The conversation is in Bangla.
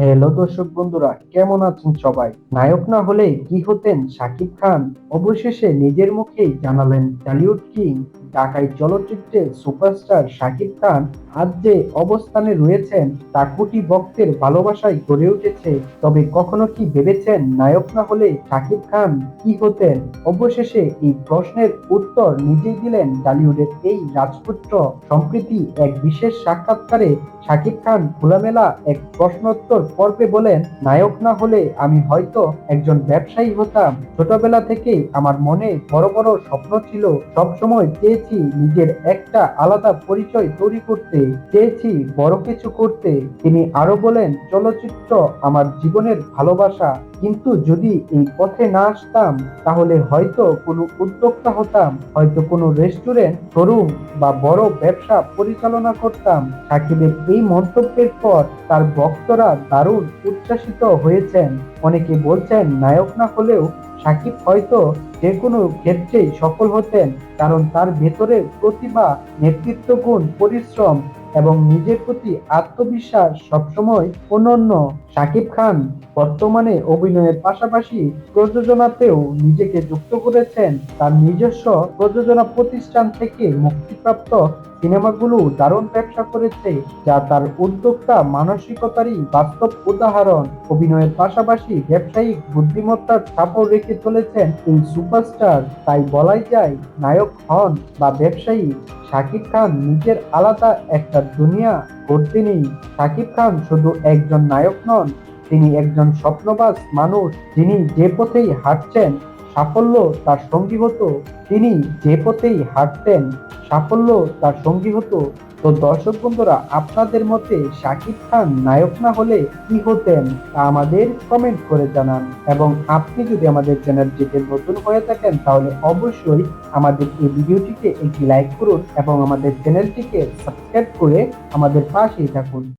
হ্যালো দর্শক বন্ধুরা, কেমন আছেন সবাই? নায়ক না হলে কি হতেন? শাকিব খান অবশেষে নিজের মুখেই জানালেন টলিউড কিং ঢাকাই চলচ্চিত্রের সুপারস্টার শাকিব খান আজ যে অবস্থানে রয়েছেন তা কোটি ভক্তের ভালোবাসায় গড়ে উঠেছে। তবে কখনো কি ভেবেছেন নায়ক না হলে শাকিব খান কি হতেন? অবশেষে এই প্রশ্নের উত্তর নিজেই দিলেন টলিউডের এই রাজপুত্র। সম্প্রীতি এক বিশেষ সাক্ষাৎকারে শাকিব খান খোলামেলা এক প্রশ্নোত্তর পর্বে বলেন, নায়ক না হলে আমি হয়তো একজন ব্যবসায়ী হতাম। ছোটবেলা থেকেই আমার মনে বড় বড় স্বপ্ন ছিল সবসময় চেয়েছি নিজের একটা আলাদা পরিচয় তৈরি করতে, চেয়েছি বড় কিছু করতে। তিনি আরও বলেন, চলচ্চিত্র আমার জীবনের ভালোবাসা। কিন্তু যদি এই পথে না আসতাম, তাহলে হয়তো কোনো উদ্যোক্তা হতাম, হয়তো কোনো রেস্টুরেন্ট, শোরুম বা বড় ব্যবসা পরিচালনা করতাম। সাকিবের এই মন্তব্যের পর তার ভক্তরা দারুণ উচ্ছ্বাসিত হয়েছেন। অনেকে বলছেন, নায়ক না হলেও সাকিব হয়তো যে কোনো ক্ষেত্রেই সফল হতেন, কারণ তার ভেতরে প্রতিভা, নেতৃত্ব, গুণ, পরিশ্রম এবং নিজের প্রতি আত্মবিশ্বাস সবসময় অনন্য। সাকিব খান বর্তমানে অভিনয়ের পাশাপাশি প্রযোজনাতেও নিজেকে যুক্ত করেছেন। তার নিজস্ব প্রযোজনা প্রতিষ্ঠান থেকে মুক্তিপ্রাপ্ত সিনেমাগুলো দারুণ ব্যবসা করেছে, যা তার উদ্যোক্তা মানসিকতারই বাস্তব উদাহরণ। অভিনয়ের পাশাপাশি ব্যবসায়িক বুদ্ধিমত্তার ছাপও রেখে চলেছেন এই সুপারস্টার। তাই বলাই যায়, নায়ক হন বা ব্যবসায়ী, শাকিব খান নিজের আলাদা একটা দুনিয়া করতে নেই। শাকিব খান শুধু একজন নায়ক নন, তিনি একজন স্বপ্নবাজ মানুষ, যিনি যে পথেই হাঁটছেন সাফল্য তার সঙ্গী হতো। তিনি যে পথেই হাঁটতেন, সাফল্য তার সঙ্গী হতো। তো দর্শক বন্ধুরা, আপনাদের মতে শাকিব খান নায়ক না হলে কি হতেন তা আমাদের কমেন্ট করে জানান। এবং আপনি যদি আমাদের চ্যানেলটিতে নতুন হয়ে থাকেন, তাহলে অবশ্যই আমাদের এই ভিডিওটিকে একটি লাইক করুন এবং আমাদের চ্যানেলটিকে সাবস্ক্রাইব করে আমাদের পাশেই থাকুন।